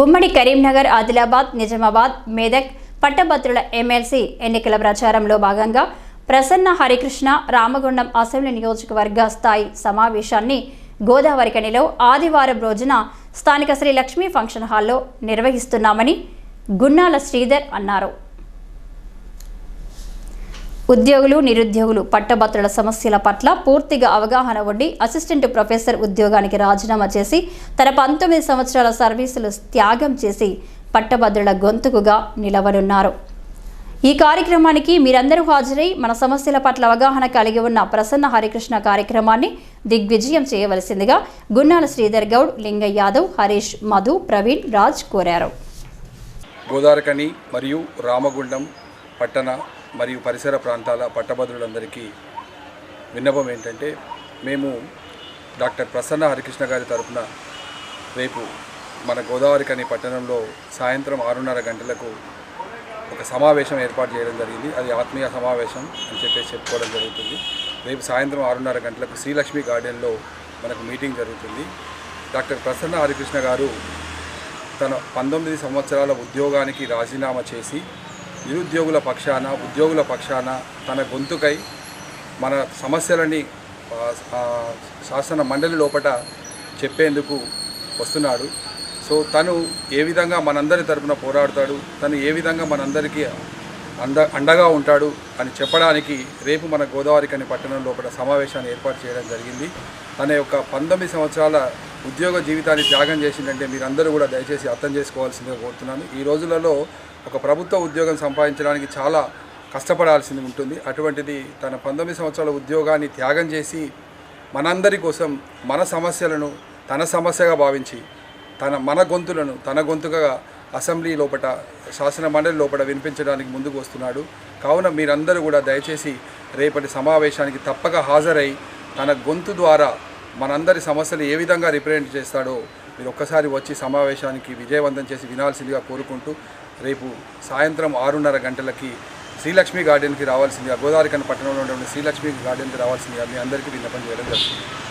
ఉమ్మడి కరీంనగర్ ఆదిలాబాద్ నిజామాబాద్ మెదక్ పట్టభద్రుల ఎమ్మెల్సీ ఎన్నికల ప్రచారంలో భాగంగా ప్రసన్న హరికృష్ణ రామగుండం అసెంబ్లీ నియోజకవర్గ స్థాయి సమావేశాన్ని గోదావరికనిలో ఆదివారం రోజున స్థానిక శ్రీ లక్ష్మీ ఫంక్షన్ హాల్లో నిర్వహిస్తున్నామని గున్నాల శ్రీధర్ అన్నారు. ఉద్యోగులు నిరుద్యోగులు పట్టభద్రుల సమస్యల పట్ల పూర్తిగా అవగాహన ఉండి అసిస్టెంట్ ప్రొఫెసర్ ఉద్యోగానికి రాజీనామా చేసి తన పంతొమ్మిది సంవత్సరాల సర్వీసులు త్యాగం చేసి పట్టభద్రుల గొంతుకుగా నిలవనున్నారు. ఈ కార్యక్రమానికి మీరందరూ హాజరై మన సమస్యల పట్ల అవగాహన కలిగి ఉన్న ప్రసన్న హరికృష్ణ కార్యక్రమాన్ని దిగ్విజయం చేయవలసిందిగా గున్నాల శ్రీధర్ గౌడ్ లింగయ్య యాదవ్ హరీష్ మధు ప్రవీణ్ రాజ్ కోరారు. గోదారకని మరియు రామగుండం పట్టణ మరియు పరిసర ప్రాంతాల పట్టభద్రులందరికీ విన్నపం ఏంటంటే మేము డాక్టర్ ప్రసన్న హరికృష్ణ గారి తరపున రేపు మన గోదావరికని పట్టణంలో సాయంత్రం ఆరున్నర గంటలకు ఒక సమావేశం ఏర్పాటు చేయడం జరిగింది. అది ఆత్మీయ సమావేశం అని చెప్పేసి చెప్పుకోవడం జరుగుతుంది. రేపు సాయంత్రం ఆరున్నర గంటలకు శ్రీలక్ష్మి గార్డెన్లో మనకు మీటింగ్ జరుగుతుంది. డాక్టర్ ప్రసన్న హరికృష్ణ గారు తన పంతొమ్మిది సంవత్సరాల ఉద్యోగానికి రాజీనామా చేసి నిరుద్యోగుల పక్షాన ఉద్యోగుల పక్షాన తన గొంతుకై మన సమస్యలని శాసన మండలి లోపట చెప్పేందుకు వస్తున్నాడు. సో తను ఏ విధంగా మనందరి తరపున పోరాడతాడు తను ఏ విధంగా మనందరికీ అంద అండగా ఉంటాడు అని చెప్పడానికి రేపు మన గోదావరి కని పట్టణం లోపల సమావేశాన్ని ఏర్పాటు చేయడం జరిగింది. తన యొక్క పంతొమ్మిది సంవత్సరాల ఉద్యోగ జీవితాన్ని త్యాగం చేసిందంటే మీరందరూ కూడా దయచేసి అర్థం చేసుకోవాల్సిందిగా కోరుతున్నాను. ఈ రోజులలో ఒక ప్రభుత్వ ఉద్యోగం సంపాదించడానికి చాలా కష్టపడాల్సింది ఉంటుంది. అటువంటిది తన పంతొమ్మిది సంవత్సరాల ఉద్యోగాన్ని త్యాగం చేసి మనందరి కోసం మన సమస్యలను తన సమస్యగా భావించి తన మన గొంతులను తన గొంతుగా అసెంబ్లీ లోపట శాసన మండలి లోపల వినిపించడానికి ముందుకు వస్తున్నాడు. కావున మీరందరూ కూడా దయచేసి రేపటి సమావేశానికి తప్పక హాజరై తన గొంతు ద్వారా మనందరి సమస్యలు ఏ విధంగా రిప్రజెంట్ చేస్తాడో మీరు ఒక్కసారి వచ్చి సమావేశానికి విజయవంతం చేసి వినాల్సిందిగా కోరుకుంటూ రేపు సాయంత్రం ఆరున్నర గంటలకి శ్రీలక్ష్మి గార్డెన్కి రావాల్సిందిగా గోదావరికన్న పట్టణంలో ఉన్న శ్రీలక్ష్మి గార్డెన్కి రావాల్సిందిగా మీ అందరికీ విన్నపం చేయడం జరుగుతుంది.